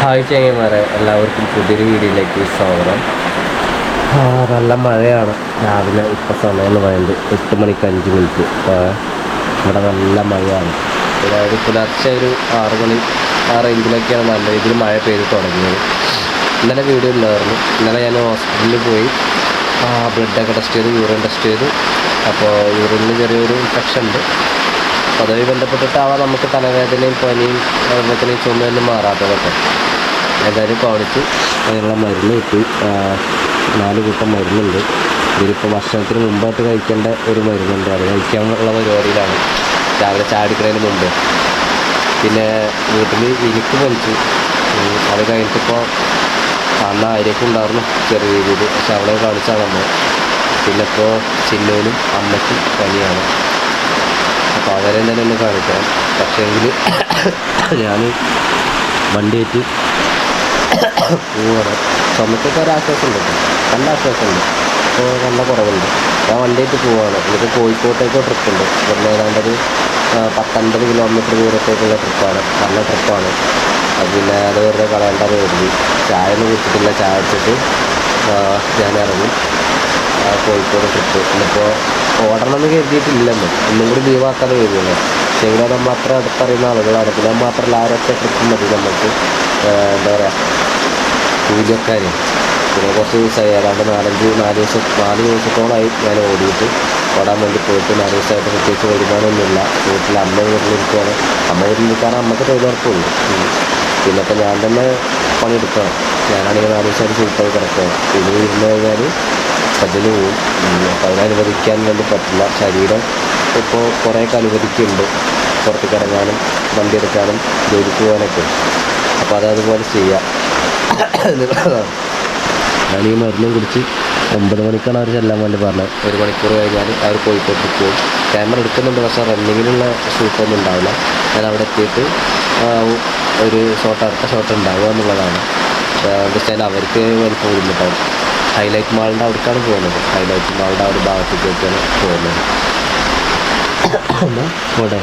Hi ചേങ്ങന്മാരെ എല്ലാവർക്കും പുതിയൊരു വീഡിയോയിലേക്ക് സ്വാഗതം. നല്ല മഴയാണ്. രാവിലെ ഇപ്പം സമയം എന്ന് പറയുന്നത് എട്ട് മണിക്ക് അഞ്ച് മിനിറ്റ്. ഇവിടെ നല്ല മഴയാണ്. അതായത് പുലർച്ചെ ഒരു ആറ് മണി ആ റേഞ്ചിലൊക്കെയാണ് നല്ല രീതിയിൽ മഴ പെയ്ത് തുടങ്ങിയത്. ഇന്നലെ വീഡിയോ ഉണ്ടായിരുന്നു ഇന്നലെ ഞാൻ ഹോസ്പിറ്റലിൽ പോയി. ബ്ലഡൊക്കെ ടെസ്റ്റ് ചെയ്തു യൂറിൻ ടെസ്റ്റ് ചെയ്തു. അപ്പോൾ യൂറിനിൽ ചെറിയൊരു ഇൻഫെക്ഷൻ ഉണ്ട്. അപ്പോൾ അതുമായി ബന്ധപ്പെട്ടിട്ടാവാം നമുക്ക് തലവേദനയും പനിയും അതുപോലെ ചുമയൊന്നും മാറാത്തതൊക്കെ. ഏതായാലും കാണിച്ച് അതിനുള്ള മരുന്ന് കിട്ടി. നാല് കൂട്ടം മരുന്നുണ്ട്. ഇതിലിപ്പോൾ ഭക്ഷണത്തിന് മുമ്പായിട്ട് കഴിക്കേണ്ട ഒരു മരുന്നുണ്ട്. അത് കഴിക്കാനുള്ള പരിപാടിയിലാണ്. രാവിലെ ചാടിക്കുന്നതിന് മുമ്പ്. പിന്നെ വീട്ടിൽ ഇരിക്ക് പനിച്ചു അത് കഴിഞ്ഞിട്ടിപ്പോൾ അന്ന് ആര്യക്കും ഉണ്ടായിരുന്നു ചെറിയ രീതിയിൽ. പക്ഷെ അവളെ കാണിച്ചാൽ നമ്മൾ പിന്നെ ഇപ്പോൾ ചിന്നൂനും അമ്മയ്ക്കും പനിയാണ്. അപ്പോൾ അവരെ തന്നെ ഒന്ന് കാണിക്കാം. പക്ഷേങ്കിൽ ഞാൻ വണ്ടിയേറ്റ് പോവാണ്. ചുമക്കൊക്കെ ഒരു ആശ്വാസമുണ്ട്. നല്ല ആശ്വാസമുണ്ട് ഇപ്പോൾ നല്ല കുറവുണ്ട്. ഞാൻ വണ്ടിയായിട്ട് പോവാണ്. എനിക്ക് കോഴിക്കോട്ടേക്ക് ട്രിപ്പ് ഉണ്ട് ഇവിടുന്ന് ഏതാണ്ട് ഒരു പത്തൊൻപത് കിലോമീറ്റർ ദൂരത്തേക്കുള്ള ട്രിപ്പാണ്. നല്ല ട്രിപ്പാണ്. പിന്നെ അത് വെറുതെ കളയേണ്ട കരുതി ചായ ഒന്നും കുടിച്ചിട്ടില്ല. ചായ വെച്ചിട്ട് ഞാൻ ഇറങ്ങും. ആ, കോഴിക്കോട് ട്രിപ്പ് ഇന്നിപ്പോൾ ഓടണമെന്ന് കരുതിയിട്ടില്ലെന്ന് ഒന്നും കൂടി ലീവാക്കാതെ വരുമല്ലോ പക്ഷേ എങ്കിലും നമ്മൾ അത്ര അടുത്തറിയുന്ന ആളുകളാണ്. പിന്നെ മാത്രമല്ല ആരൊക്കെ ട്രിപ്പ് മതി നമുക്ക് എന്താ പറയുക കൂലിയൊക്കാരും പിന്നെ കുറച്ച് ദിവസമായി. ഏതാണ്ട് നാലഞ്ച് നാല് ദിവസം നാല് ദിവസത്തോളമായി ഞാൻ ഓടിയിട്ട് ഓടാൻ വേണ്ടി പോയിട്ട് നാല് ദിവസമായിട്ട് പ്രത്യേകിച്ച് വരുമാനമൊന്നുമില്ല. വീട്ടിൽ അമ്മ വീട്ടിലിരിക്കുകയാണ് അമ്മ വീട്ടിലിരിക്കാൻ അമ്മയ്ക്ക് തൊഴിലുറപ്പുണ്ട്. ഉം. പിന്നെ ഇപ്പം ഞാൻ തന്നെ പണിയെടുക്കണം ഞാനാണെങ്കിൽ നാല് ദിവസമായിട്ട് സൂപ്പറായി കിടക്കുക പിന്നെ ഇരുന്ന് കഴിഞ്ഞാൽ അതിന് പോവും ഉം. അപ്പോൾ അതിനെ അനുവദിക്കാൻ വേണ്ടി പറ്റില്ല ശരീരം ഇപ്പോൾ കുറേയൊക്കെ അനുവദിക്കുന്നുണ്ട്. പുറത്തേക്ക് ഇറങ്ങാനും വണ്ടി എടുക്കാനും ജോലിക്ക് പോകാനൊക്കെ. അപ്പോൾ അതതുപോലെ ചെയ്യാം. ഞാൻ ഈ മരുന്നും കുടിച്ച് ഒമ്പത് മണിക്കാണ് അവർ ചെല്ലാൻ വേണ്ടി പറഞ്ഞത്. ഒരു മണിക്കൂർ കഴിഞ്ഞാൽ അവർ കോഴിക്കോട്ട് പോകും ക്യാമറ എടുക്കുന്നുണ്ട് പക്ഷേ റണ്ണിങ്ങിനുള്ള ഷൂട്ടൊന്നും ഉണ്ടാവില്ല. ഞാൻ അവിടെ എത്തിയിട്ട് ഒരു ഷോട്ട് അടുത്ത ഷോട്ട് ഉണ്ടാവുക എന്നുള്ളതാണ്. വെച്ചാൽ അവർക്ക് വലിപ്പം ബുദ്ധിമുട്ടാവും ഹൈലൈറ്റ് മാളിന്റെ അവിടേക്കാണ് പോകുന്നത്. ഹൈലൈറ്റ് മാളിന്റെ ആ ഒരു ഭാഗത്തേക്കൊക്കെയാണ് പോകുന്നത്. കൂടെ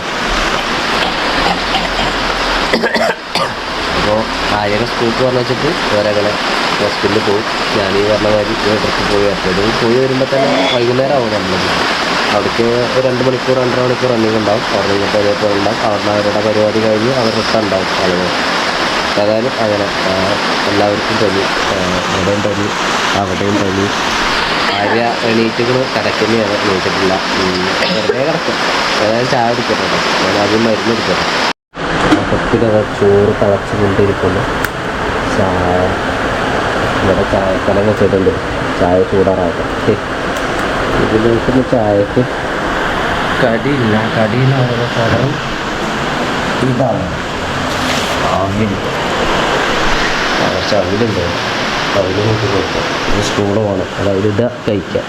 അപ്പോൾ ആര്യനെ സ്കൂൾക്ക് പറഞ്ഞു വെച്ചിട്ട് ഒരകളെ കളെ ഹോസ്പിറ്റലിൽ പോകും ഞാൻ ഈ പറഞ്ഞ മാതിരി ട്രിപ്പ് പോയി. വരട്ടെ പോയി വരുമ്പോൾ തന്നെ വൈകുന്നേരം ആവും നമ്മൾ അവിടേക്ക് രണ്ട് മണിക്കൂർ രണ്ടര മണിക്കൂർ റണ്ണിങ് ഉണ്ടാവും. അവിടെ നിന്നിട്ട് അതേപോലെ ഉണ്ടാവും. അവിടെ അവരുടെ പരിപാടി കഴിഞ്ഞ് അവർ റിട്ടേൺ ഉണ്ടാവും. ആളുകൾ ഏതായാലും അങ്ങനെ എല്ലാവർക്കും ആ, ഇവിടെയും പനി അവിടെയും പനി ആര്യ എണീറ്റുകൾ കിടക്കുന്നതാണ് എണീറ്റിട്ടില്ല. വെറുതെ കിടക്കും. ഏതായാലും ചായ കുടിക്കട്ടെ കേട്ടോ. ഞാൻ ആദ്യം മരുന്ന് എടുക്കട്ടെ അകത്തിലത് ചോറ് തിളച്ച് കൊണ്ടിരിക്കുന്നു ചായ ഇവിടെ ചായക്കലം വെച്ചിട്ടുണ്ട്. ചായ ചൂടാറാകട്ടെ ഇതിലേക്കുന്ന ചായക്ക്. കടിയില്ല കടിയില്ലാതെ കടം. ഇതാണ്. ആവിൽ കുറച്ച് അവിലുണ്ട് അവിൽ നോക്കി കൊടുക്കാം ഒരു സ്പൂണ് വേണം അത് അവിലിട്ട് കഴിക്കാം.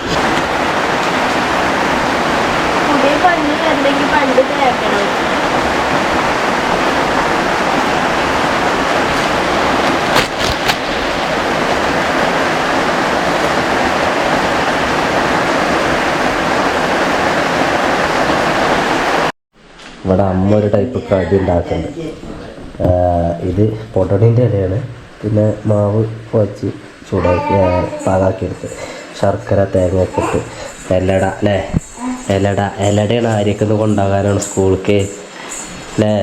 ഇവിടെ അമ്മ ഒരു ടൈപ്പ് കടി ഉണ്ടാക്കുന്നുണ്ട്. ഇത് പൊട്ടണീന്റെ ഇലയാണ്. പിന്നെ മാവ് കുഴച്ച് ചൂടാക്കി പാകാക്കിയെടുത്ത് ശർക്കര തേങ്ങ ഒക്കെ ഇട്ട് എലട അല്ലേ? എലട എലടയാണ് ആര്യക്കൊന്ന് കൊണ്ടാകാനാണ് സ്കൂൾക്ക്. അല്ലേ?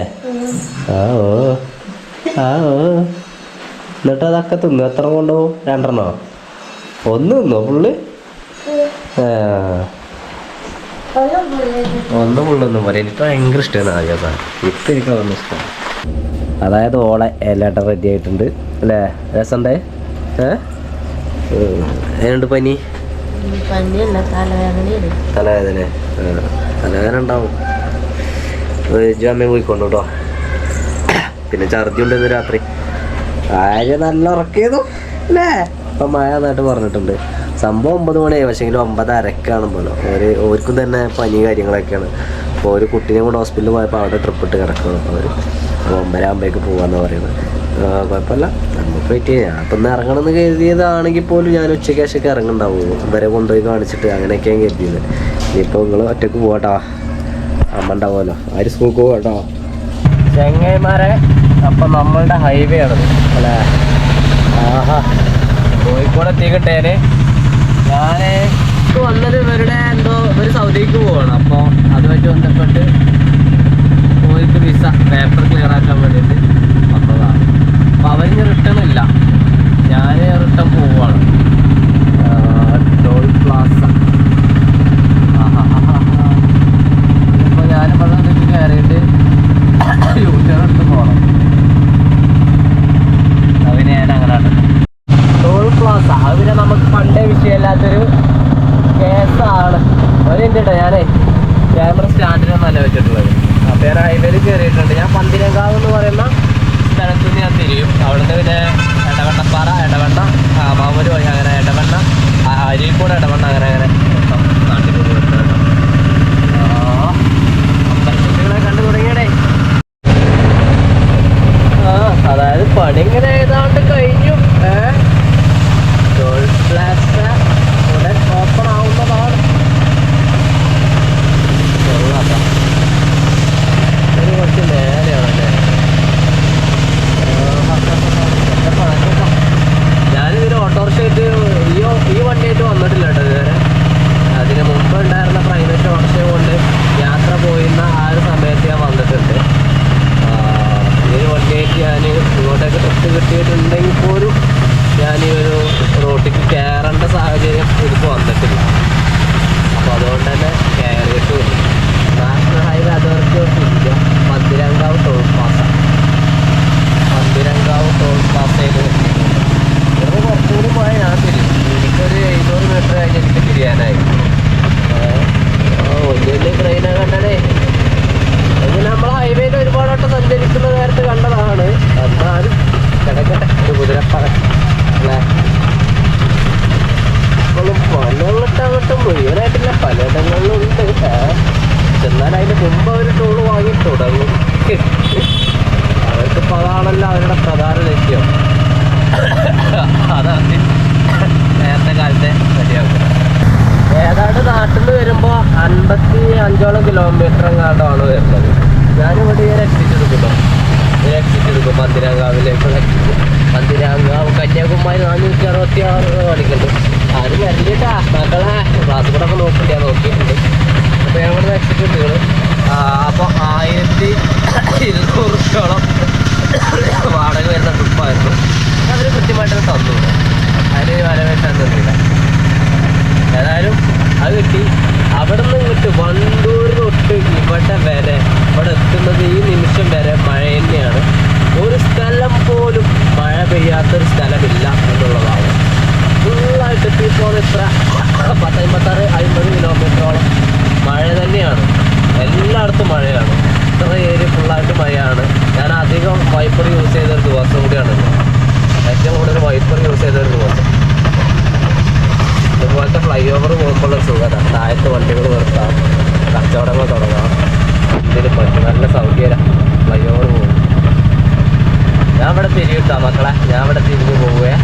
ആ ഓ. ആ ഓ. എന്നിട്ട് അതൊക്കെ തിന്നു. എത്ര കൊണ്ടുപോകും രണ്ടെണ്ണോ? ഒന്ന് തിന്നോ പുള്ളി? ഒന്ന് പുള്ളൊന്നും പറയാം. എനിക്ക് ഭയങ്കര ഇഷ്ടമാണ് ആര്യ സാധനം. ഇപ്പം എനിക്ക് അതൊന്നും ഇഷ്ടമാണ് അതായത് ഓളെ എല്ലാം റെഡി ആയിട്ടുണ്ട്. അല്ലേ? രസണ്ടേ? ഏണ്ട് പനി? തലവേദന. തലവേദന ഉണ്ടാവും. അമ്മ പോയിക്കൊണ്ടു കേട്ടോ പിന്നെ ഛർദി ഉണ്ടെന്ന് രാത്രി. ആര്യ നല്ല ഉറക്കിയതു അല്ലേ? ഇപ്പം മഴ നന്നായിട്ട് പറഞ്ഞിട്ടുണ്ട്. സംഭവം ഒമ്പത് മണിയായി. പക്ഷേങ്കിൽ ഒമ്പത് അരക്കാണ് പോലോ ഒരു ഓർക്കും തന്നെ പനി കാര്യങ്ങളൊക്കെയാണ്. അപ്പോൾ ഒരു കുട്ടീനെ കൂടെ ഹോസ്പിറ്റലിൽ പോയപ്പോൾ അവിടെ ട്രിപ്പ് ഇട്ട് കിടക്കണം അവർ അപ്പോൾ ഒമ്പരാകുമ്പോഴേക്ക് പോകാമെന്ന് പറയുന്നത്. കുഴപ്പമില്ല നമുക്ക് വെയിറ്റ് ചെയ്യാം അപ്പം ഒന്ന് ഇറങ്ങണമെന്ന് കരുതിയതാണെങ്കിൽ പോലും ഞാൻ ഉച്ചയ്ക്ക് ശേഷമൊക്കെ ഇറങ്ങണ്ടാവുള്ളൂ ഇവരെ കൊണ്ടുപോയി കാണിച്ചിട്ട് അങ്ങനെയൊക്കെയാണ് കരുതിയത്. ഇനിയിപ്പോൾ നിങ്ങൾ ഒറ്റയ്ക്ക് പോകട്ടോ അമ്മ ഉണ്ടാവുമല്ലോ. ആര് സ്കൂൾക്ക് പോകട്ടോ ചെങ്ങൈമാരെ അപ്പം നമ്മളുടെ ഹൈവേ ആണ് അല്ലേ? ആഹാ. കോഴിക്കോട് എത്തിക്കട്ടെ ഞാൻ വന്നത് ഇവരുടെ എന്തോ ഒരു സൗദിക്ക് പോവാണ്. അപ്പോൾ അതുമായിട്ട് ബന്ധപ്പെട്ട് കോഴിക്ക് വിസ പേപ്പർ ക്ലിയർ ആക്കാൻ വേണ്ടിയിട്ട് വന്നതാണ്. അപ്പം അവരിന് റിട്ടേൺ ഇല്ല. ഞാൻ റിട്ടേൺ പോവാണ് ടോൾ പ്ലാസ ഇപ്പോൾ ഞാൻ പറഞ്ഞിട്ട് കയറിയിട്ട് യൂട്ടേൺ എടുത്ത് പോകണം അതിന് ഞാൻ അങ്ങനെ ടോൾ പ്ലാസ അത് പിന്നെ നമുക്ക് പണ്ടേ വിഷയമില്ലാത്തൊരു കേസാണ് അവരെന്തിട്ടോ ഞാനേ? ക്യാമറ സ്റ്റാൻഡിനൊന്നല്ല വെച്ചിട്ടുള്ളത്. ഞാൻ ഹൈവേയിൽ കയറിയിട്ടുണ്ട് ഞാൻ പന്തിരങ്കാവ് എന്ന് പറയുന്ന സ്ഥലത്ത് നിന്ന് ഞാൻ തിരിയും. അവിടുന്ന് പിന്നെ എടവണ്ണപ്പാറ എടവണ്ണ മാമൂര് വഴി അങ്ങനെ എടവണ്ണ ആ, അരീക്കോട് എടവണ്ണ അങ്ങനെ അങ്ങനെ നാട്ടിൽ പോയിട്ട് അമ്പലക്കുട്ടികളെ കണ്ടു തുടങ്ങിയടേ ആ അതായത് പണി ഇങ്ങനെ ഏതാണ്ട് കഴിഞ്ഞു ഏ ടോൾ പ്ലാസ ഉടൻ ഓപ്പൺ ആവുന്നതാണ് കൊള്ളാട്ടോ. ഇത് കുറച്ച് നേരെയാണല്ലേ ഞാനിതിന് ഓട്ടോറിക്ഷ ആയിട്ട് ഈ ഈ വണ്ടിയായിട്ട് വന്നിട്ടില്ല കേട്ടോ ഇതുവരെ അതിന് മുമ്പ് ഉണ്ടായിരുന്ന പ്രൈവറ്റ് ഓട്ടോറിക്ഷ കൊണ്ട് യാത്ര പോയിരുന്ന ആ ഒരു സമയത്ത് ഞാൻ വന്നിട്ടുണ്ട് ആ, ഈ ഒരു വണ്ടിയായിട്ട് ഞാൻ കിട്ടിയിട്ടുണ്ടെങ്കിൽ പോലും ഞാൻ ഈ ഒരു റോട്ടിക്ക് കയറേണ്ട സാഹചര്യം എനിക്ക് വന്നിട്ടില്ല. അപ്പോൾ അതുകൊണ്ട് തന്നെ കയറിയിട്ടും National Highway Authority India Mandirankavu toll plaza Mandirankavu toll പ്ലാസയിൽ ഇവിടെ കുറച്ചുകൂടി പോയാൽ ഞാൻ തിരിയും. എനിക്കൊരു എഴുന്നൂറ് മീറ്റർ കഴിഞ്ഞ് എനിക്ക് തിരിയാനായി. വലിയ വലിയ ട്രെയിനാണ് കണ്ടതേ അത് നമ്മൾ ഹൈവേയിൽ ഒരുപാട് വട്ടം സഞ്ചരിക്കുന്ന നേരത്ത് കണ്ടതാണ്. എന്നാലും കിടക്കട്ടെ ഒരു കുതിരപ്പറ അല്ലേ ഇപ്പോഴും അങ്ങോട്ടും മുഴുവനായിട്ടില്ല പലയിടങ്ങളിലും ഉണ്ട്. എന്നാൽ അതിന് മുമ്പ് അവർ ടൂൾ വാങ്ങി തുടങ്ങും അവർക്കിപ്പോൾ അതാണല്ലോ അവരുടെ പ്രധാന ലക്ഷ്യം അതാണ് നേരത്തെ കാലത്തെ റെഡിയാക്കുക ഏതാണ്ട് നാട്ടിൽ വരുമ്പോൾ അൻപത്തി അഞ്ചോളം കിലോമീറ്റർ എങ്ങാണ്ടാണ് വരുന്നത് ഞാനിവിടെ ഒരു പന്തിരാങ്കാവിലേക്കുള്ള എക്സിറ്റ് പന്തിരാങ്കാവ് കന്യാകുമാരി നാനൂറ്റി അറുപത്തി ആറ് കാണിക്കുന്നുണ്ട് അത് വരണ്ടിട്ടാ മക്കളെ ക്ലാസ് കൂടെ ഒക്കെ ഞാൻ നോക്കിയിട്ടുണ്ട്. അപ്പോൾ ഞാൻ ഇവിടെ അപ്പോൾ ആയിരത്തി ഇരുന്നൂറ് വാടക വരുന്ന ട്രിപ്പായിരുന്നു അവർ കൃത്യമായിട്ട് തന്നു. അതിന് വരവേറ്റാൻ തന്നില്ല. ഏതായാലും അത് കിട്ടി. അവിടെ നിന്ന് ഇങ്ങോട്ട് വണ്ടൂർ തൊട്ട് ഇവിടെ വരെ ഇവിടെ എത്തുന്നത് ഈ നിമിഷം വരെ മഴ തന്നെയാണ് ഒരു സ്ഥലം പോലും മഴ പെയ്യാത്തൊരു സ്ഥലമില്ല എന്നുള്ളതാണ് ഫുള്ളായിട്ട് എത്തിയപ്പോൾ ഇത്ര പത്തമ്പത്താറ് അമ്പത് കിലോമീറ്ററോളം മഴ തന്നെയാണ് എല്ലായിടത്തും മഴയാണ് ഇത്ര ഏരിയ ഫുള്ളായിട്ട് മഴയാണ് ഞാൻ അധികം വൈപ്പർ യൂസ് ചെയ്തൊരു ദിവസം കൂടിയാണ് ഇന്ന്. ഏറ്റവും കൂടുതൽ വൈപ്പർ യൂസ് ചെയ്തൊരു ദിവസം ഇതുപോലത്തെ ഫ്ലൈ ഓവർ പോകുമ്പോൾ സുഖത താഴത്ത് വണ്ടികൾ നിർത്താം കച്ചവടങ്ങൾ തുടങ്ങാം ഇതിന് പറ്റും നല്ല സൗകര്യം ഫ്ലൈ ഓവർ പോകും ഞാൻ ഇവിടെ തിരിയിട്ടാ മക്കളെ ഞാൻ ഇവിടെ തിരിഞ്ഞ് പോവുകയെ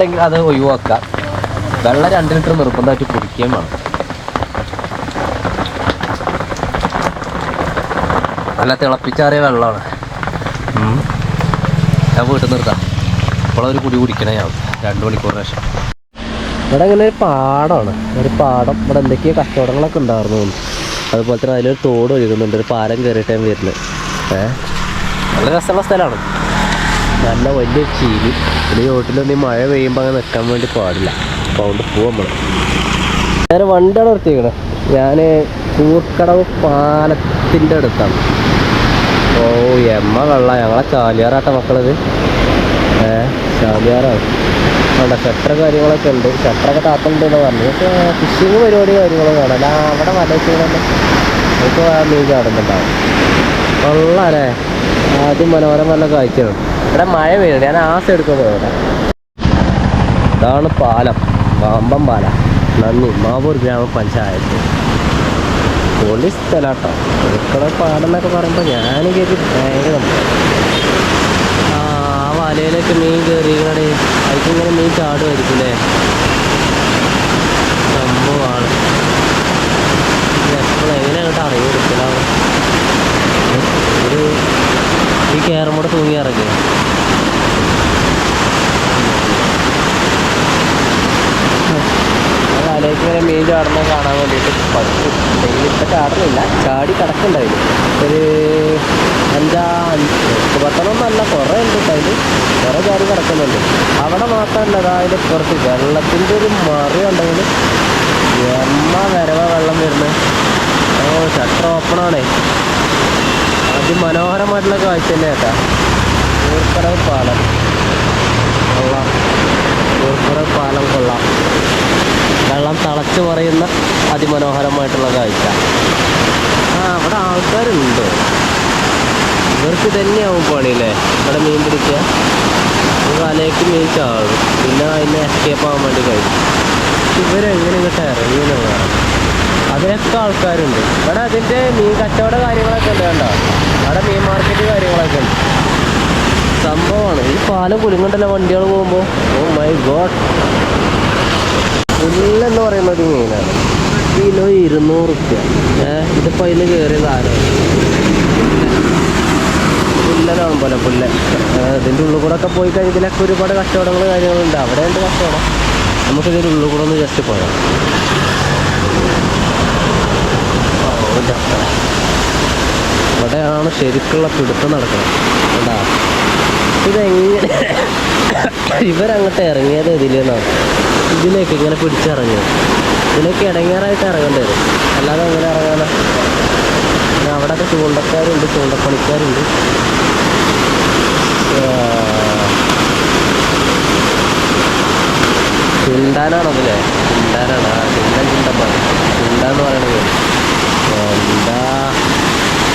മുട്ടുണ്ടെങ്കിൽ അത് ഒഴിവാക്കാം വെള്ളം രണ്ട് ലിറ്റർ നിർബന്ധമായിട്ട് കുടിക്കുകയും വേണം. നല്ല തിളപ്പിച്ചാറിയ വെള്ളമാണ്. ഞാൻ വീട്ടിൽ നിർത്താം ഇപ്പോഴൊരു കുടി കുടിക്കണേ ഞാൻ. രണ്ട് മണിക്കൂറിന് ശേഷം. ഇവിടെ ഇങ്ങനെ ഒരു പാടമാണ്. ഒരു പാടം. ഇവിടെ എന്തൊക്കെയോ കച്ചവടങ്ങളൊക്കെ ഉണ്ടായിരുന്നു. അതുപോലെ തന്നെ അതിലൊരു തോട് ഒഴുകുന്നുണ്ട്. ഒരു പാലം കയറിയിട്ടാണ് വരുന്നത്. ഏഹ് നല്ല രസമുള്ള സ്ഥലമാണ്. നല്ല വലിയ ചീലി. പിന്നെ ഈ മഴ പെയ്യുമ്പോൾ അങ്ങനെ നിൽക്കാൻ വേണ്ടി പാടില്ല. അപ്പോൾ അതുകൊണ്ട് പോവാൻ നമ്മൾ ഞാൻ വണ്ടിയാണ് നിർത്തിയേക്കണേ. ഞാൻ കൂർക്കടവ് പാലത്തിന്റെ അടുത്താണ്. ഓ എമ്മ കള്ള. ഞങ്ങളെ ചാലിയാറാട്ട മക്കളത്. ഏ ചാലിയാറാണ് അവിടെ ഷട്ടർ കാര്യങ്ങളൊക്കെ ഉണ്ട്. ഷട്ടറൊക്കെ താത്തുണ്ട് എന്ന് പറഞ്ഞു. ഫിഷിങ് പരിപാടി കാര്യങ്ങളും കാണാം അല്ല അവിടെ വല വെച്ചുകൊണ്ടല്ലേ നമുക്ക് മീൻ ചാടുന്നുണ്ടാവും. കൊള്ളാല്ലേ ആദ്യം മനോഹരമല്ല കാഴ്ചയാണ്. ഇവിടെ മഴ പെയ്യുന്നുണ്ട്. ഞാൻ ആസ എടുക്കുന്നത് ഇവിടെ ഇതാണ് പാലം. പാമ്പം പാലം. നന്ദി. മാവൂർ ഗ്രാമപഞ്ചായത്ത്. പൊളി സ്ഥലാട്ടോ എടുക്കണ പാലം എന്നൊക്കെ പറയുമ്പോൾ ഞാൻ കയറി ഭയങ്കര ആ വലയിലൊക്കെ മീൻ കയറിക്കണേ അതിക്കിങ്ങനെ മീൻ ചാടുമായിരിക്കും സംഭവമാണ് എപ്പോഴും എങ്ങനെ അങ്ങോട്ട് അറിവ് എടുക്കലാണ് ഒരു ഈ കയറും കൂടെ തൂങ്ങി ഇറങ്ങി. അതിലേക്ക് ഇങ്ങനെ മീൻ ചാടുന്നത് കാണാൻ വേണ്ടിയിട്ട് പറ്റും ഡെയിലി ഇപ്പം ചാടുന്നില്ല. ചാടി കിടക്കുന്നുണ്ടായിരുന്നു. ഒരു അഞ്ചാ എട്ട് പത്തെണ്ണമൊന്നല്ല കുറേ ഉണ്ട് അതിൽ കുറേ ചാടി കിടക്കുന്നുണ്ട്. അവിടെ മാത്രമല്ല അതായത് കുറച്ച് വെള്ളത്തിന്റെ ഒരു മറി ഉണ്ടെങ്കിൽ എമ്മ വരവ വെള്ളം വരുന്നത്. ഓ ഷട്ടർ ഓപ്പണാണേ അതിമനോഹരമായിട്ടുള്ള കാഴ്ച തന്നെ കേട്ടാ ഊർക്കടവ് പാലം. കൊള്ളാം. ഊർക്കടവ് പാലം കൊള്ളാം. വെള്ളം തളച്ചു പറയുന്ന അതിമനോഹരമായിട്ടുള്ള കാഴ്ച. ആ അവിടെ ആൾക്കാരുണ്ട്. ഇവർക്ക് തന്നെയാവും പണിയില്ലേ? ഇവിടെ മീൻ പിടിക്കുക. വലയ്ക്ക് മീൻ ചാടും. പിന്നെ അതിനെ എസ്കേപ്പ് ആവാൻ വേണ്ടി കഴിയും. ഇവരെങ്ങനെ ഇങ്ങോട്ട് ഇറങ്ങിയെന്നുള്ളതാണ് അതിനൊക്കെ ആൾക്കാരുണ്ട്. ഇവിടെ അതിന്റെ മീൻ കച്ചവട കാര്യങ്ങളൊക്കെ ഉണ്ട് കണ്ടോ? അവിടെ മീൻ മാർക്കറ്റ് കാര്യങ്ങളൊക്കെ ഉണ്ട്. സംഭവമാണ്. ഈ പാലം കുലുങ്ങണ്ടല്ലോ വണ്ടികൾ പോകുമ്പോൾ ഓ മൈ ഗോഡ് പുല്ലെന്ന് പറയുന്ന ഒരു മീനാണ്. കിലോ ഇരുന്നൂറ് റുപ്യ ഏഹ് ഇതിപ്പോൾ അതിൽ കയറിയത് ആരോ? പുല്ലനാണ് പോലെ പുല്ലൻ ഏഹ് ഇതിന്റെ ഉള്ളിൽ കൂടെ ഒക്കെ പോയി കഴിഞ്ഞാൽ ഇതിലൊക്കെ ഒരുപാട് കച്ചവടങ്ങൾ കാര്യങ്ങളുണ്ട്. അവിടെ ഉണ്ട് കച്ചവടം? നമുക്കിതിന്റെ ഉള്ളിൽ കൂടെ ഒന്ന് ജസ്റ്റ് പോയാം ഇതാ. ഇവിടെയാണ് ശരിക്കുള്ള പിടുത്തം നടക്കുന്നത്. കണ്ടാ? ഇതെങ്ങനെ? ഇവരങ്ങോട്ട് ഇറങ്ങിയത് ഇതിലെന്നാണ് ഇതിലേക്ക് ഇങ്ങനെ പിടിച്ചിറങ്ങിയത് ഇതിലേക്ക് ഇടങ്ങേറായിട്ട് ഇറങ്ങേണ്ടി വരും. അല്ലാതെ എങ്ങനെ ഇറങ്ങാനാ? പിന്നെ അവിടെയൊക്കെ ചൂണ്ടക്കാരുണ്ട് ചൂണ്ടപ്പണിക്കാരുണ്ട്. ചുണ്ടാനാണോ അതിലെ ചുണ്ടാനാണ്? ചുണ്ടൻ ചുണ്ടപ്പാണ്. ചുണ്ടാന്ന് പറയണത് എന്താ?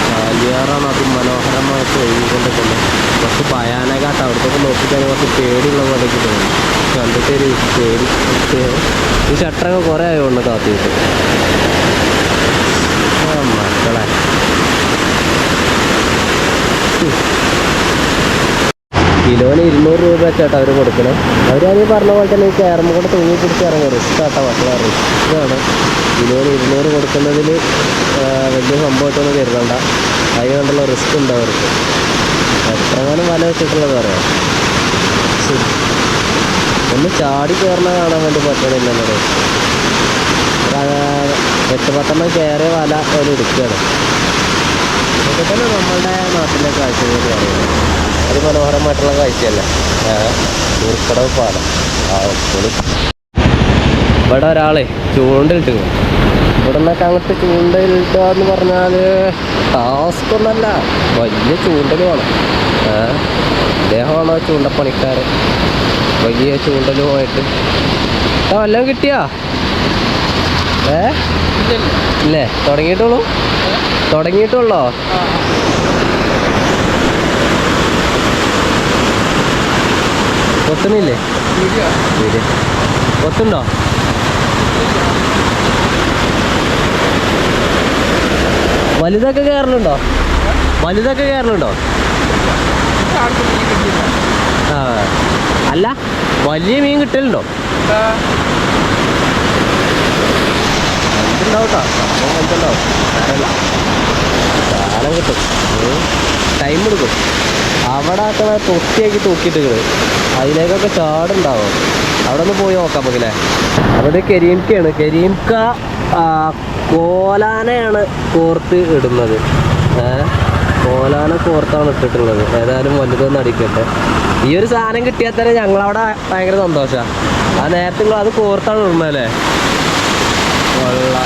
കാലിയാറാണ് അതിമനോഹരമായിട്ട് ഒഴുകിക്കൊണ്ടിരിക്കുന്നത് കുറച്ച് ഭയാനകാട്ട് അവിടത്തേക്ക് നോക്കിക്കഴിഞ്ഞാൽ കുറച്ച് പേടിയുള്ള പോലെയൊക്കെ തോന്നി. കണ്ടിട്ട് ഒരു പേടി ഈ ഷട്ടറൊക്കെ കുറേ ആയതുകൊണ്ട് കാത്തിട്ട് മക്കളെ. കിലോന് ഇരുന്നൂറ് രൂപ വെച്ചാട്ടോ അവർ കൊടുക്കണം. അവരാണ് ഈ പറഞ്ഞ പോലെ തന്നെ ഈ കയറുമ്പോൾ കൂടെ തൂങ്ങി പിടിച്ച് ഇറങ്ങും. റിസ്ക് ആട്ടോ മക്കളെ റിസ്ക്കാണ് കിലോന് ഇരുന്നൂറ് കൊടുക്കുന്നതിൽ വലിയ സംഭവമായിട്ടൊന്നും കരുതണ്ട. അതിന് കണ്ടുള്ള റിസ്ക് ഉണ്ട് അവർക്ക്. എത്രങ്ങാനും വല വെച്ചിട്ടുള്ളത് പറയാം. ഒന്ന് ചാടി കയറണ കാണാൻ വേണ്ടി പറ്റണില്ല എന്നോട് എട്ട് പത്തെണ്ണം കയറിയ വല അവർ എടുക്കുകയാണ്. ഇതൊക്കെ തന്നെ നമ്മളുടെ നാട്ടിലെ കാഴ്ചകൾ പറയുന്നത്. അത് മനോഹരമായിട്ടുള്ള കാഴ്ചയല്ല? ഊർക്കടവ് പാലം ആ ഇവിടെ ഒരാളെ ചൂണ്ടിലിട്ട് ഇവിടെ നിന്നൊക്കെ അങ്ങോട്ട് ചൂണ്ടയിലിട്ടുക എന്ന് പറഞ്ഞാൽ ടാസ്ക് ഒന്നല്ല വലിയ ഏ അദ്ദേഹമാണ് ആ ചൂണ്ടപ്പണിക്കാരൻ? വലിയ ചൂണ്ടലുമായിട്ട്. വല്ലതും കിട്ടിയാ? ഏ? ഇല്ലേ? തുടങ്ങിയിട്ടുള്ളൂ? തുടങ്ങിയിട്ടുള്ളോ? കൊത്തുന്നില്ലേ കൊത്തുണ്ടോ വലുതൊക്കെ കയറലുണ്ടോ വലുതൊക്കെ കയറലുണ്ടോ ആ. അല്ല വലിയ മീൻ കിട്ടലുണ്ടോ? ഉണ്ടാവും സാരമില്ല. സാധനം കിട്ടും. ടൈം എടുക്കും. അവിടെ ഒക്കെ തൊട്ടിയാക്കി തൂക്കിയിട്ടുണ്ട് അതിലേക്കൊക്കെ ചാടുണ്ടാവും. അവിടെ ഒന്ന് പോയി നോക്കാം നമുക്കില്ലേ? അവിടെ കരീംക്കയാണ് കരീംക്ക കോലാനയാണ് കോർത്ത് ഇടുന്നത്. കോലാന കോർത്താണ് ഇട്ടിട്ടുള്ളത്. ഏതായാലും വലുതൊന്നും അടിക്കട്ടെ. ഈ ഒരു സാധനം കിട്ടിയാൽ തന്നെ ഞങ്ങളവിടെ ഭയങ്കര സന്തോഷമാണ് ആ നേരത്തെ നിങ്ങൾ അത് കോർത്താണ് ഇടുന്നതല്ലേ വെള്ള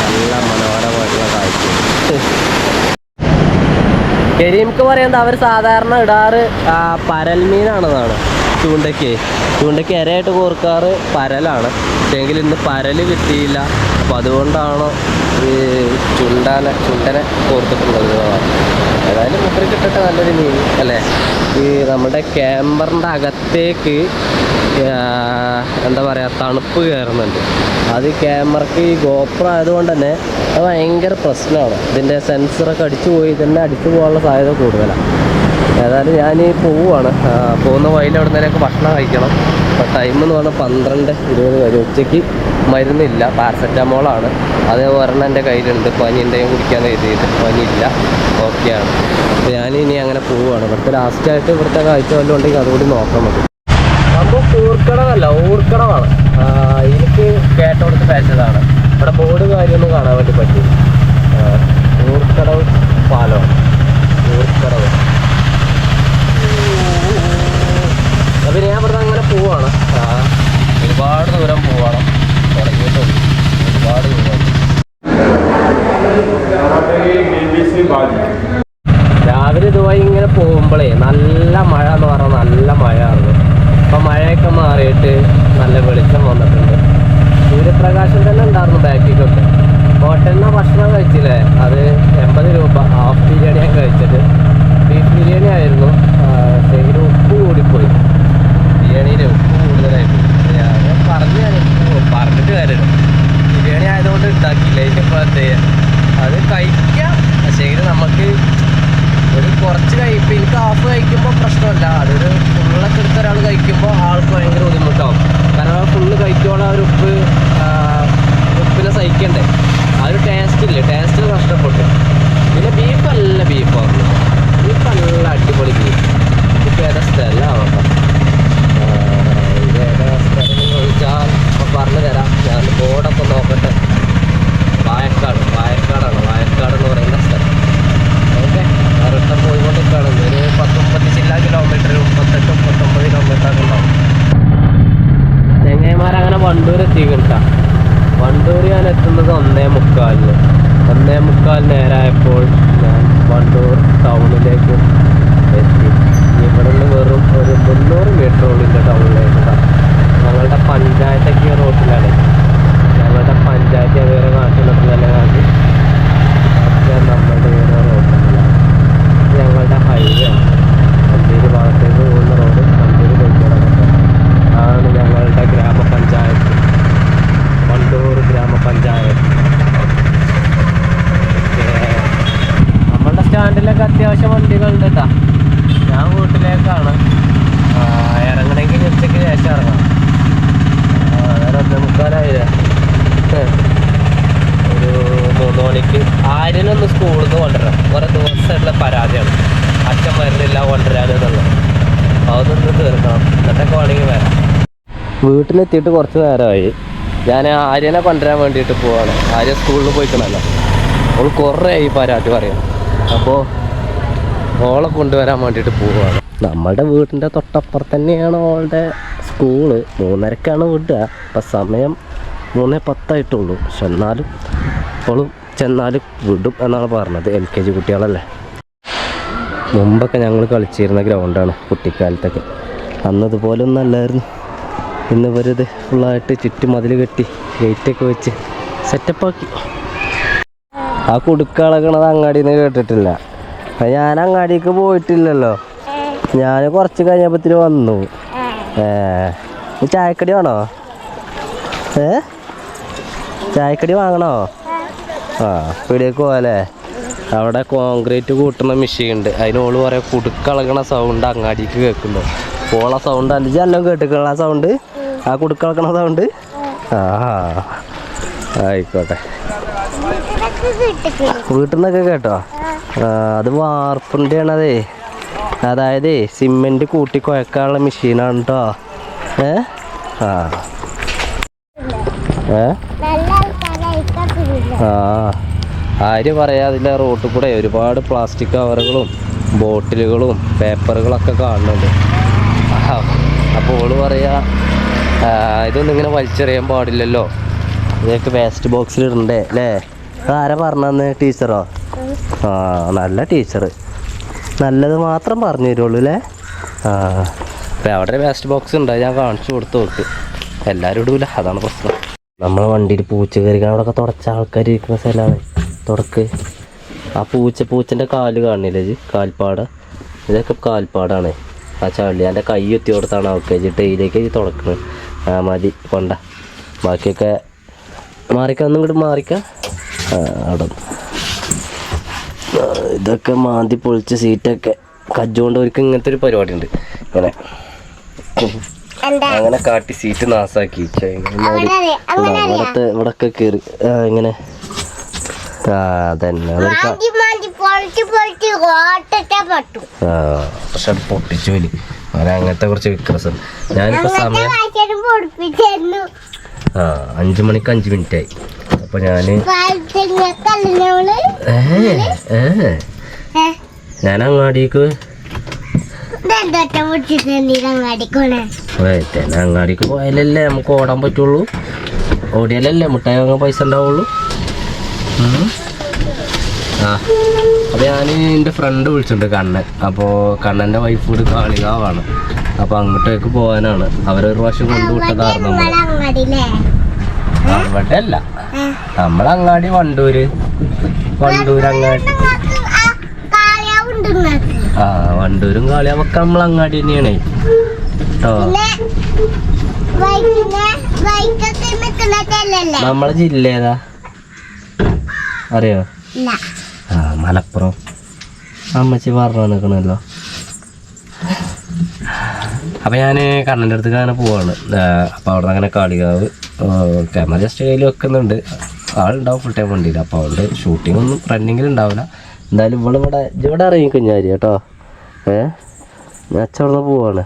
നല്ല മനോഹരമായിട്ടുള്ള കാഴ്ച. കരീംക്ക് പറയുന്നത് അവർ സാധാരണ ഇടാറ് പരൽമീനാണെന്നാണ് പരൽ മീനാണെന്നാണ്. ചൂണ്ടയ്ക്ക്. ചൂണ്ടയ്ക്ക് ഇരയായിട്ട് കോർക്കാറ് പരലാണ്. പക്ഷേങ്കിൽ ഇന്ന് പരൽ കിട്ടിയില്ല. അപ്പം അതുകൊണ്ടാണ് ഈ ചുണ്ടാനെ ചുണ്ടനെ കോർത്തിട്ടുള്ളത്. ഏതായാലും മുമ്പിൽ കിട്ടട്ടെ നല്ലൊരു മീൻ അല്ലേ? ഈ നമ്മുടെ ക്യാമ്പറിന്റെ അകത്തേക്ക് എന്താ പറയുക തണുപ്പ് കയറുന്നുണ്ട്. അത് ക്യാമറയ്ക്ക് ഈ ഗോപ്ര ആയതുകൊണ്ട് തന്നെ അത് ഭയങ്കര പ്രശ്നമാണ്. ഇതിന്റെ സെൻസറൊക്കെ അടിച്ചു പോയി തന്നെ അടിച്ചു പോകാനുള്ള സാധ്യത കൂടുതലാണ് ഏതായാലും ഞാൻ പോവുകയാണ് പോകുന്ന വഴിയിൽ അവിടെ നിന്നൊക്കെ ഭക്ഷണം കഴിക്കണം. അപ്പോൾ ടൈം എന്ന് പറഞ്ഞാൽ പന്ത്രണ്ട് ഇരുപത് വരെ ഉച്ചയ്ക്ക്. മരുന്നില്ല. പാരസെറ്റമോളാണ്. അത് ഒരെണ്ണം എന്റെ കയ്യിലുണ്ട്. പനി കുടിക്കാൻ എഴുതിയിട്ട് പനിയില്ല. ഓക്കെയാണ് അപ്പോൾ ഞാൻ ഇനി അങ്ങനെ പോവുകയാണ് ഇവിടുത്തെ ലാസ്റ്റായിട്ട് ഇവിടുത്തെ കാഴ്ച വല്ലതും ഉണ്ടെങ്കിൽ അതുകൂടി നോക്കാൻ മതി. സംഭവം ഊർക്കടവല്ല ഊർക്കടവാണ്. എനിക്ക് കേട്ടോടുത്ത് പേച്ചതാണ് ഇവിടെ ബോർഡ് കാര്യമൊന്നും കാണാൻ വേണ്ടി പറ്റി ആ, ഊർക്കടവ് പാലമാണ് ഊർക്കടവ് അപ്പം ഞാൻ ഇവിടെ അങ്ങനെ പോവാണ് ആ, ഒരുപാട് ദൂരം പോവാണ് തുടങ്ങിയിട്ടുണ്ട് ഒരുപാട് ദൂരം രാവിലെ ഇതുവഴി ഇങ്ങനെ പോകുമ്പോഴേ നല്ല മഴ എന്ന് പറഞ്ഞാൽ നല്ല മഴയാണ് ഇപ്പം മഴയൊക്കെ മാറിയിട്ട് നല്ല വെളിച്ചം വന്നിട്ടുണ്ട് സൂര്യപ്രകാശം തന്നെ ഉണ്ടായിരുന്നു ബാക്കിക്കൊക്കെ ഹോട്ടലിൽ നിന്ന് ഭക്ഷണം കഴിച്ചില്ലേ അത് എൺപത് രൂപ ഹാഫ് ബിരിയാണി ഞാൻ കഴിച്ചത് ബീഫ് ബിരിയാണി ആയിരുന്നു പക്ഷേ ഇതിന് ഉപ്പ് കൂടിപ്പോയി ബിരിയാണിയിൽ ഉപ്പ് കൂടുതലായിപ്പോയി ഞാൻ പറഞ്ഞു ഞാൻ ഉപ്പ് പറഞ്ഞിട്ട് കാര്യമില്ല ബിരിയാണി ആയതുകൊണ്ട് ഇതിപ്പോൾ എന്ത് ചെയ്യുക അത് കഴിക്കാം. പക്ഷേ നമുക്ക് ഒരു കുറച്ച് കഴിക്കും എനിക്ക് ഹാഫ് കഴിക്കുമ്പോൾ പ്രശ്നമല്ല. അതൊരു ഫുള്ളൊക്കെ എടുത്ത ഒരാൾ കഴിക്കുമ്പോൾ ആൾക്ക് ഭയങ്കര ബുദ്ധിമുട്ടാവും. കാരണം ആ ഫുള്ള് കഴിക്കുമ്പോൾ ആ ഒരു ഉപ്പ് ഉപ്പിനെ സഹിക്കണ്ടേ ആ ഒരു ടേസ്റ്റ് ഇല്ലേ? ടേസ്റ്റ് നഷ്ടപ്പെട്ടു. പിന്നെ ബീഫ് നല്ല ബീഫാണ് ബീഫ് നല്ല അടിപൊളി ബീഫ് ഇപ്പം ഏതാ സ്ഥലമാണ് ഇത് ഏതാ സ്ഥലം ചോദിച്ചാൽ പറഞ്ഞു തരാം ഞാൻ ബോർഡൊക്കെ നോക്കട്ടെ. വായക്കാട് വായക്കാടാണ്. വായക്കാട് എന്ന് പറയുന്ന സ്ഥലം. ഓക്കെ. റിട്ടേൺ പോയിക്കൊണ്ടിരിക്കുകയാണ്. ഒരു പത്തൊമ്പത് ജില്ലാ കിലോമീറ്റർ മുപ്പത്തെട്ട് മുപ്പത്തൊമ്പത് കിലോമീറ്റർ ഒക്കെ ഉണ്ടാവും. ചെങ്ങൈമാരങ്ങനെ വണ്ടൂർ എത്തിക്കിട്ട വണ്ടൂർ ഞാൻ എത്തുന്നത് ഒന്നേ മുക്കാലിന്. ഒന്നേ മുക്കാൽ നേരമായപ്പോൾ ഞാൻ വണ്ടൂർ ടൗണിലേക്ക് എത്തി. ഇവിടെ നിന്ന് വെറും ഒരു മുന്നൂറ് മീറ്റർ ഉള്ളിന്റെ ടൗണിലേക്ക്. ഞങ്ങളുടെ പഞ്ചായത്തൊക്കെ റോട്ടിലാണ് ഞങ്ങളുടെ പഞ്ചായത്ത് വേറെ കാണിച്ചിട്ടുണ്ടല്ലേ കാണിച്ച് ഒക്കെ നമ്മളുടെ റോഡുകളാണ് ഇത് ഞങ്ങളുടെ ഹൈവേ ആണ്. മഞ്ചേരി ഭാഗത്തേക്ക് പോകുന്ന റോഡ് അഞ്ചേരി കോഴിക്കോടൊക്കെ അതാണ് ഞങ്ങളുടെ ഗ്രാമപഞ്ചായത്ത്. വണ്ടൂർ ഗ്രാമപഞ്ചായത്ത്. നമ്മളുടെ സ്റ്റാൻഡിലൊക്കെ അത്യാവശ്യം വണ്ടികളുണ്ട് കേട്ടോ. ഞാൻ വീട്ടിലേക്കാണ്. ഇറങ്ങണമെങ്കിൽ ഉച്ചയ്ക്ക് ശേഷം ഇറങ്ങാം ആ, അന്നേരം ഒന്നേ മുക്കാലായില്ലേ ഹേ. ഒരു മൂന്ന് മണിക്ക് ആര്യനൊന്ന് സ്കൂളിൽ നിന്ന് കൊണ്ടുവരാം കുറേ ദിവസമായിട്ടുള്ള പരാതിയാണ് അച്ഛൻ വരുന്നില്ല കൊണ്ടുവരാനെന്നുള്ളത് അതൊന്ന് തീർക്കണം എന്നിട്ടൊക്കെ വേണമെങ്കിൽ വരാം വീട്ടിലെത്തിയിട്ട് കുറച്ച് നേരമായി. ഞാൻ ആര്യനെ കൊണ്ടുവരാൻ വേണ്ടിയിട്ട് പോവാണ്. ആര്യ സ്കൂളിൽ പോയിക്കണല്ലോ. അവൾ കുറേ ആയി പരാതി പറയാം. അപ്പോൾ ഓളെ കൊണ്ടുവരാൻ വേണ്ടിയിട്ട് പോവുകയാണ് നമ്മളുടെ വീടിന്റെ തൊട്ടപ്പുറത്ത് തന്നെയാണ് ഓളുടെ സ്കൂൾ. മൂന്നരക്കാണ് വിടുക. അപ്പം സമയം മൂന്നേ പത്തായിട്ടുള്ളൂ. പക്ഷെ എന്നാലും അവളും ചെന്നാലും വിടും എന്നാണ് പറഞ്ഞത് എൽ കെ ജി കുട്ടികളല്ലേ. മുമ്പൊക്കെ ഞങ്ങൾ കളിച്ചിരുന്ന ഗ്രൗണ്ടാണ് കുട്ടിക്കാലത്തൊക്കെ. അന്നതുപോലെ അല്ലായിരുന്നു. ഇന്ന് ഇവരിത് ഫുള്ളായിട്ട് ചുറ്റും മതിൽ കെട്ടി ഗേറ്റൊക്കെ വെച്ച് സെറ്റപ്പാക്കി ആ കുടുക്കളക്കണത് അങ്ങാടിയിൽ നിന്ന് കേട്ടിട്ടില്ല. ഞാൻ അങ്ങാടിക്ക് പോയിട്ടില്ലല്ലോ. ഞാൻ കുറച്ച് കഴിഞ്ഞപ്പത്തിന് വന്നു. ഏ ചായക്കടി വേണോ? ഏ? ചായക്കടി വാങ്ങണോ? ആ പീടിയേക്ക് പോവാല്ലേ? അവിടെ കോൺക്രീറ്റ് കൂട്ടുന്ന മെഷീൻ ഉണ്ട്. അതിനോൾ പറയാ കുടുക്കളകണ സൗണ്ട് അങ്ങാടിക്ക് കേൾക്കുന്നു. ഓള സൗണ്ട് എല്ലാം കേട്ടിക്കണ സൗണ്ട് ആ കുടുക്കളക്കണ സൗണ്ട് ആ ആയിക്കോട്ടെ. വീട്ടിൽ നിന്നൊക്കെ കേട്ടോ അത് വാർപ്പിന്റെ ആണതേ അതായത് സിമെന്റ് കൂട്ടി കുഴക്കാനുള്ള മെഷീനാണ് കേട്ടോ ഏ? ആ. ഏ? ആ. ആര് പറയാ അതിലെ റോട്ടിൽ കൂടെ ഒരുപാട് പ്ലാസ്റ്റിക് കവറുകളും ബോട്ടിലുകളും പേപ്പറുകളൊക്കെ കാണുന്നുണ്ട്. അപ്പോൾ ഓൾ പറയാ ഇതൊന്നും ഇങ്ങനെ വലിച്ചെറിയാൻ പാടില്ലല്ലോ. ഇതൊക്കെ വേസ്റ്റ് ബോക്സിൽ ഇടണ്ടേ അല്ലേ? ആരാ പറഞ്ഞന്ന് ടീച്ചറോ? ആ നല്ല ടീച്ചർ നല്ലത് മാത്രം പറഞ്ഞു തരുള്ളൂ അല്ലേ? ആ. അപ്പം അവിടെ വേസ്റ്റ് ബോക്സ് ഉണ്ട് ഞാൻ കാണിച്ചു കൊടുത്തു നോക്ക്. എല്ലാവരും ഇടൂല അതാണ് പ്രശ്നം. നമ്മളെ വണ്ടിയിൽ പൂച്ച കയറിക്കാൻ അവിടെ തുടച്ച ആൾക്കാർ ഇരിക്കുന്ന സ്ഥലമാണ്. തുടക്ക്. ആ പൂച്ച പൂച്ചന്റെ കാൽ കാണില്ലേ ഇത്? കാൽപ്പാട. ഇതൊക്കെ കാൽപ്പാടാണ്. ആ ചള്ളി എന്റെ കൈ എത്തി കൊടുത്താണ് അവൾക്ക് ഡെയിലേക്ക് തുടക്കുന്നത് ആ മതി കൊണ്ട ബാക്കിയൊക്കെ മാറിക്കാം ഒന്നും കൂടി മാറിക്ക. അവിടെ. ഇതൊക്കെ മാന്തി പൊളിച്ച് സീറ്റൊക്കെ. കജ്ജുകൊണ്ട് അവർക്ക് ഇങ്ങനത്തെ ഒരു പരിപാടി ഉണ്ട് ഇങ്ങനെ അങ്ങനെ കാട്ടി സീറ്റ് നാസാക്കി. ഇവിടത്തെ ഇവിടൊക്കെ കയറി. ഇങ്ങനെ. അതന്നെ. പക്ഷെ പൊട്ടിച്ചു വലി അങ്ങനെ അങ്ങനത്തെ കുറച്ച് വിക്രസം ഞാനിപ്പോ സമയം ആ അഞ്ചു മണിക്ക് അഞ്ച് മിനിറ്റ് ആയി. അപ്പൊ ഞാൻ ഞാൻ അങ്ങാടിക്ക് അങ്ങാടിക്ക് പോയാലല്ലേ നമുക്ക് ഓടാൻ പറ്റുള്ളൂ. ഓടിയാലല്ലേ മുട്ടായി വാങ്ങാൻ പൈസ ഉണ്ടാവുള്ളൂ. അപ്പോൾ ഞാൻ എന്റെ ഫ്രണ്ട് വിളിച്ചിട്ടുണ്ട് കണ്ണൻ. അപ്പോൾ കണ്ണന്റെ വൈഫ് കൂടി കാളികാവാണ്. അപ്പോൾ അങ്ങോട്ടേക്ക് പോകാനാണ്. അവരൊരു പ്രാവശ്യം കൊണ്ടുവിട്ടതായിരുന്നു നമ്മൾ അവിടെ അല്ല? നമ്മളങ്ങാടി വണ്ടൂര്. വണ്ടൂർ അങ്ങാടി. ആ വണ്ടൂരും കാളിയാവൊക്കെ നമ്മളങ്ങാടി തന്നെയാണ്. കേട്ടോ നമ്മളെ ജില്ല ഏതാ? അറിയോ? മലപ്പുറം. അമ്മച്ചി പറഞ്ഞു നിൽക്കണല്ലോ അപ്പം ഞാൻ കണ്ണന്റെ അടുത്ത് അങ്ങനെ പോവാണ്. അപ്പോൾ അവിടെ അങ്ങനെ കാളികാവ് ക്യാമറ ജസ്റ്റ് കയ്യിൽ വെക്കുന്നുണ്ട്. ആളുണ്ടാവും ഫുൾ ടൈം വണ്ടിയിൽ. അപ്പോൾ അവിടെ ഷൂട്ടിംഗ് ഒന്നും റണ്ണിങ്ങിൽ ഉണ്ടാവില്ല. എന്തായാലും ഇവിടെ ഇവിടെ ഇവിടെ ഇറങ്ങി കഴിഞ്ഞാൽ കേട്ടോ. ഏ? ഞാൻ നിന്ന് പോവാണ്.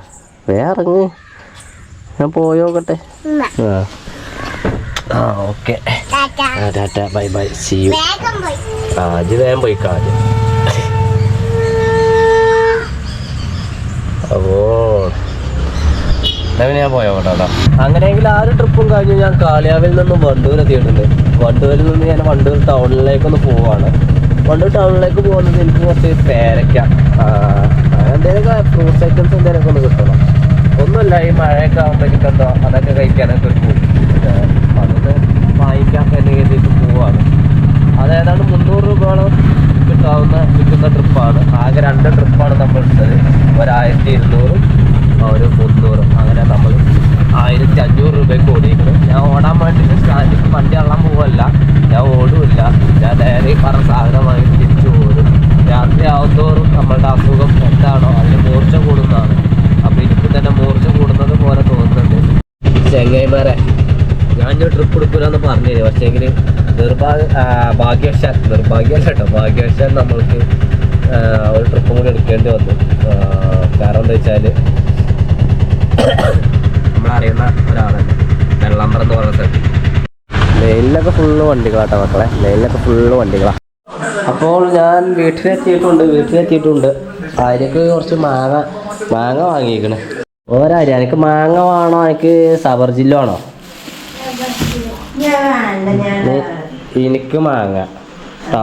വേറെ ഇറങ്ങി. ഞാൻ പോയോക്കട്ടെ. ആ. ആ okay. Tata. Bye bye. See you ആ വേഗം പോയി കാര്യം അപ്പോ ഞാൻ പോയോ കേട്ടോ അങ്ങനെയെങ്കിൽ ആ ഒരു ട്രിപ്പും കഴിഞ്ഞ് ഞാൻ കാളിയാവിൽ നിന്നും വണ്ടൂർ എത്തിയിട്ടുണ്ട്. വണ്ടൂരിൽ നിന്ന് ഞാൻ വണ്ടൂർ ടൗണിലേക്കൊന്ന് പോവാണ്. വണ്ടൂർ ടൗണിലേക്ക് പോകുന്നത് എനിക്ക് കുറച്ച് പേരയ്ക്ക എന്തെങ്കിലും എന്തെങ്കിലുമൊക്കെ ഫ്രൂട്ട്സ് ഐറ്റംസ് എന്തെങ്കിലുമൊക്കെ ഒന്ന് കിട്ടണം. ഒന്നുമില്ല ഈ മഴയൊക്കെ ആകുമ്പോഴേക്കും എന്തോ അതൊക്കെ കഴിക്കാനൊക്കെ പോകും വാങ്ങിക്കാൻ തന്നെ കരുതിയിട്ട് പോവാണ്. അത് ഏതാണ്ട് മുന്നൂറ് രൂപയോളം കിട്ടാവുന്ന കിട്ടുന്ന ട്രിപ്പാണ്. ആകെ രണ്ട് ട്രിപ്പാണ് നമ്മൾ എടുത്തത് ഒരായിരത്തി ഇരുന്നൂറും ഒരു മുന്നൂറും. അങ്ങനെ നമ്മൾ ആയിരത്തി അഞ്ഞൂറ് രൂപയ്ക്ക് ഓടിയിരിക്കുന്നത് ഞാൻ ഓടാൻ വേണ്ടിയിട്ട് സ്റ്റാൻഡിൽ വണ്ടി അള്ളാൻ പോവല്ല. ഞാൻ ഓടുമില്ല. ഞാൻ ഈ പറഞ്ഞ സാധനം വാങ്ങി തിരിച്ചു ഓടും. രാത്രി ആവുന്നതോറും നമ്മളുടെ അസുഖം എന്താണോ അതിന് മൂർച്ച കൂടുന്നതാണ്. അപ്പോൾ എനിക്ക് തന്നെ മൂർച്ച കൂടുന്നത് പോലെ തോന്നുന്നുണ്ട്. ചെങ്ങൈമാരെ ഞാൻ ട്രിപ്പ് എടുക്കൂലെന്ന് പറഞ്ഞില്ലേ. പക്ഷേങ്കിൽ നിർഭാഗ്യ ഭാഗ്യവശാൽ നിർഭാഗ്യമല്ല കേട്ടോ ഭാഗ്യവശാൽ നമ്മൾക്ക് ഒരു ട്രിപ്പും കൂടി എടുക്കേണ്ടി വന്നു. കാരണം എന്താ വെച്ചാൽ നമ്മളറിയുന്ന ഒരാളുണ്ട് വെള്ളാമ്പറം എന്ന് പറയുന്ന സ്ഥലത്ത്. ലൈനിലൊക്കെ ഫുള്ള് വണ്ടികളാട്ടോ മക്കളെ. ലൈനിലൊക്കെ ഫുള്ള് വണ്ടികളാണ് അപ്പോൾ ഞാൻ വീട്ടിലെത്തിയിട്ടുണ്ട് വീട്ടിലെത്തിയിട്ടുണ്ട്. ആര്യക്ക് കുറച്ച് മാങ്ങ മാങ്ങ വാങ്ങിയിരിക്കണേ ഓരാര്യ എനിക്ക് മാങ്ങ വേണോ? എനിക്ക് സബർജില്ല വേണോ? എനിക്ക് മാങ്ങ. കേട്ടോ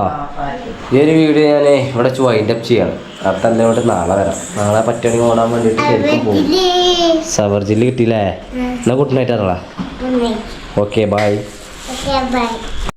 ഈ ഒരു വീഡിയോ ഞാൻ ഇവിടെ വൈൻഡ് അപ്പ് ചെയ്യാണ്. അടുത്ത ഇവിടെ നാളെ വരാം. നാളെ പറ്റുകയാണെങ്കിൽ ഓടാൻ വേണ്ടിയിട്ട് ശരിക്കും പോകും സബർ ജില്ല കിട്ടിയില്ലേ? എന്നാ ഗുഡ് നൈറ്റ് അറിയാം ഓക്കെ ബൈ ഓക്കേ, ബൈ